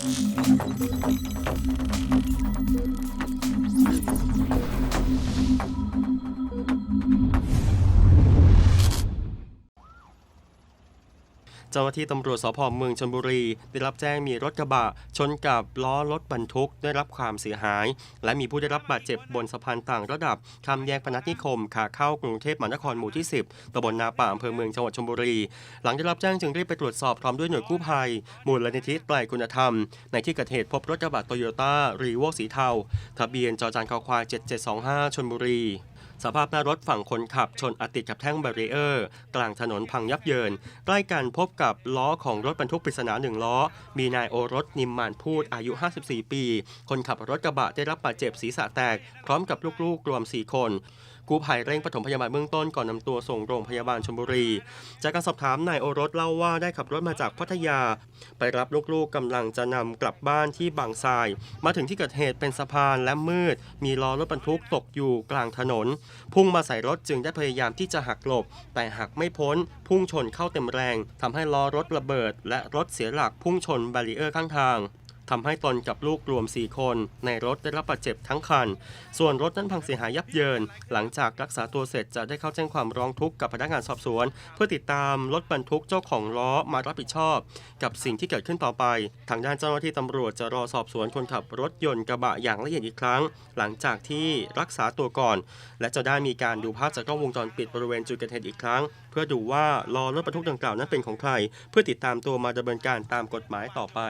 Thank you. เจ้าหน้าที่ตำรวจสพเมืองชลบุรี ได้รับแจ้งมีรถกระบะ ชนกับล้อรถบรรทุกได้รับความเสียหาย และมีผู้ได้รับบาดเจ็บบนสะพานต่างระดับข้ามแยกพนัสนิคมขาเข้ากรุงเทพมหานครหมู่ที่ 10ตำบลนาป่าอำเภอเมืองจังหวัดชลบุรี หลังได้รับแจ้งจึงรีบไปตรวจสอบพร้อมด้วยหน่วยกู้ภัย มูลนิธิไตรคุณธรรม ในที่เกิดเหตุพบรถกระบะโตโยต้ารีโวสีเทาทะเบียนจอจานคอควาย7725ชลบุรี สภาพหน้ารถฝั่งคนขับชนอัดติดกับแท่งแบรีเออร์ กลางถนนพังยับเยิน ใกล้กันพบกับล้อของรถบรรทุกปริศนาหนึ่งล้อ มีนายโอรสนิมมานพูดอายุ 54 ปี คนขับรถกระบะได้รับบาดเจ็บศีรษะแตก พร้อมกับลูกๆรวม 4 คนกู้ภัยเร่งปฐมพยาบาลเบื้องต้นก่อนนำตัวส่งโรงพยาบาลชลบุรี จากการสอบถามนายโอรสเล่าว่าได้ขับรถมาจากพัทยา ไปรับลูกๆกำลังจะนำกลับบ้านที่บางทราย มาถึงที่เกิดเหตุเป็นสะพานและมืด มีล้อรถบรรทุกตกอยู่กลางถนน พุ่งมาใส่รถจึงได้พยายามที่จะหักหลบ แต่หักไม่พ้น พุ่งชนเข้าเต็มแรงทำให้ล้อรถระเบิด และรถเสียหลักพุ่งชนแบรีเออร์ข้างทาง ทำให้ตนกับลูกรวม 4 คน ในรถได้รับบาดเจ็บทั้งคัน ส่วนรถนั้นพังเสียหายยับเยิน หลังจากรักษาตัวเสร็จจะได้เข้าแจ้งความร้องทุกข์กับพนักงานสอบสวน เพื่อติดตามรถบรรทุกเจ้าของล้อมารับผิดชอบ กับสิ่งที่เกิดขึ้นต่อไป ทางด้านเจ้าหน้าที่ตำรวจจะรอสอบสวนคนขับรถยนต์กระบะอย่างละเอียดอีกครั้ง หลังจากที่รักษาตัวก่อน และจะได้มีการดูภาพจากกล้องวงจรปิดบริเวณจุดเกิดเหตุอีกครั้ง เพื่อดูว่าล้อรถบรรทุกดังกล่าวนั้นเป็นของใคร เพื่อติดตามตัวมาดำเนินการตามกฎหมายต่อไป